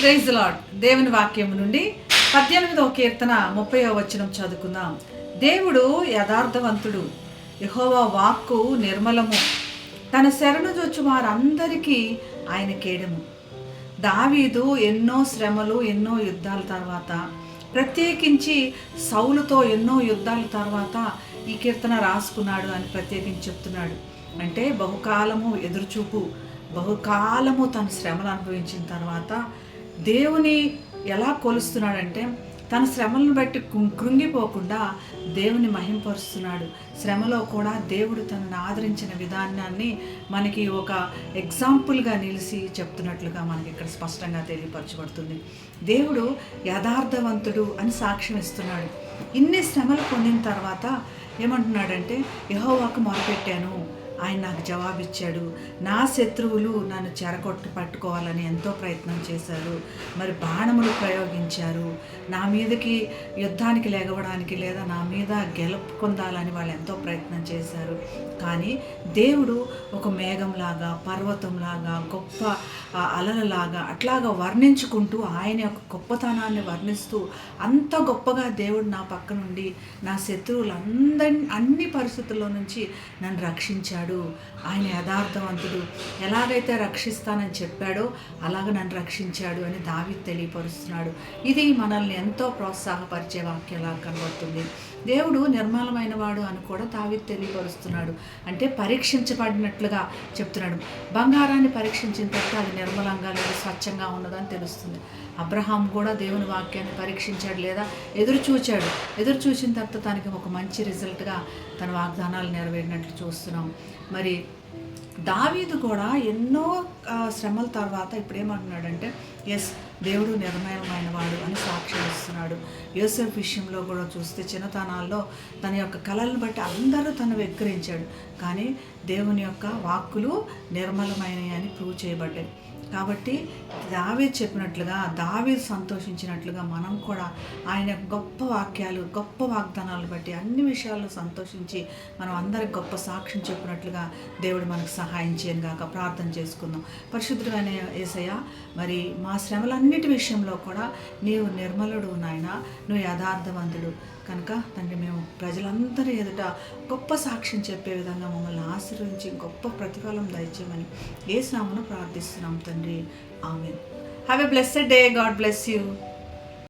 Praise lord దేవుని వాక్యం నుండి పద్దెనిమిదవ కీర్తన ముప్పై వచనం చదువుకుందాం. దేవుడు యథార్థవంతుడు. యహోవా వాక్కు నిర్మలము. తన శరణు చొచ్చు వారందరికీ ఆయన కేడము. దావీదు ఎన్నో శ్రమలు ఎన్నో యుద్ధాల తర్వాత ప్రత్యేకించి సౌలుతో ఎన్నో యుద్ధాల తర్వాత ఈ కీర్తన రాసుకున్నాడు అని ప్రత్యేకించి చెప్తున్నాడు. అంటే బహుకాలము ఎదురుచూపు బహుకాలము తన శ్రమలు అనుభవించిన తర్వాత దేవుని ఎలా కొలుస్తున్నాడంటే తన శ్రమలను బట్టి కృంగిపోకుండా దేవుని మహింపరుస్తున్నాడు. శ్రమలో కూడా దేవుడు తనను ఆదరించిన విధానాన్ని మనకి ఒక ఎగ్జాంపుల్గా నిలిచి చెప్తున్నట్లుగా మనకి ఇక్కడ స్పష్టంగా తెలియపరచబడుతుంది. దేవుడు యథార్థవంతుడు అని సాక్ష్యం ఇస్తున్నాడు. ఇన్ని శ్రమలు పొందిన తర్వాత ఏమంటున్నాడంటే యహోవాకు మొరపెట్టాను. ఆయన నాకు జవాబిచ్చాడు. నా శత్రువులు నన్ను చెరకొట్టు పట్టుకోవాలని ఎంతో ప్రయత్నం చేశారు. మరి బాణములు ప్రయోగించారు. నా మీదకి యుద్ధానికి లేగవడానికి లేదా నా మీద గెలుపుకుందాలని వాళ్ళు ఎంతో ప్రయత్నం చేశారు. కానీ దేవుడు ఒక మేఘంలాగా పర్వతంలాగా గొప్ప అలలలాగా అట్లాగా వర్ణించుకుంటూ ఆయన యొక్క గొప్పతనాన్ని వర్ణిస్తూ అంత గొప్పగా దేవుడు నా పక్క నుండి నా శత్రువులందరి అన్ని పరిస్థితుల్లో నుంచి నన్ను రక్షించాడు. ఆయన యథార్థవంతుడు. ఎలాగైతే రక్షిస్తానని చెప్పాడో అలాగ నన్ను రక్షించాడు అని దావి తెలియపరుస్తున్నాడు. ఇది మనల్ని ఎంతో ప్రోత్సాహపరిచే వాక్యంలా కనబడుతుంది. దేవుడు నిర్మలమైన వాడు అని కూడా తావి తెలియపరుస్తున్నాడు. అంటే పరీక్షించబడినట్లుగా చెప్తున్నాడు. బంగారాన్ని పరీక్షించిన తర్వాత అది నిర్మలంగా లేదా స్వచ్ఛంగా ఉన్నదని తెలుస్తుంది. అబ్రహాం కూడా దేవుని వాక్యాన్ని పరీక్షించాడు లేదా ఎదురు చూచాడు. ఎదురు చూసిన తర్వాత తనకి ఒక మంచి రిజల్ట్గా తన వాగ్దానాలు నెరవేరినట్లు చూస్తున్నాం. మరి దావీదు కూడా ఎన్నో శ్రమల తర్వాత ఇప్పుడు ఏమంటున్నాడంటే ఎస్ దేవుడు నిర్మలమైన వాడు అని సాక్ష్యం ఇస్తున్నాడు. యోసెఫ్ విషయంలో కూడా చూస్తే చిన్నతనాల్లో తన యొక్క కళలను బట్టి అందరూ తను వెక్కిరించాడు. కానీ దేవుని యొక్క వాక్కులు నిర్మలమైనవి అని ప్రూవ్ చేయబడ్డాయి. కాబట్టి దావీ చెప్పినట్లుగా దావీ సంతోషించినట్లుగా మనం కూడా ఆయన గొప్ప వాక్యాలు గొప్ప వాగ్దానాలు బట్టి అన్ని విషయాల్లో సంతోషించి మనం అందరికి గొప్ప సాక్ష్యం చెప్పినట్లుగా దేవుడు మనకు సహాయం చేయను గాక ప్రార్థన చేసుకుందాం. పరిశుద్ధుడైన ఏసయ్య మరి మా శ్రమలన్నిటి విషయంలో కూడా నీవు నిర్మలుడు నాయన నువ్వు యథార్థవంతుడు. కనుక తండ్రి మేము ప్రజలందరి ఎదుట గొప్ప సాక్ష్యం చెప్పే విధంగా మమ్మల్ని ఆశీర్వదించి గొప్ప ప్రతిఫలం దయచేయమని ఏ స్నామను ప్రార్థిస్తున్నాం తండ్రి. Amen have a blessed day God bless you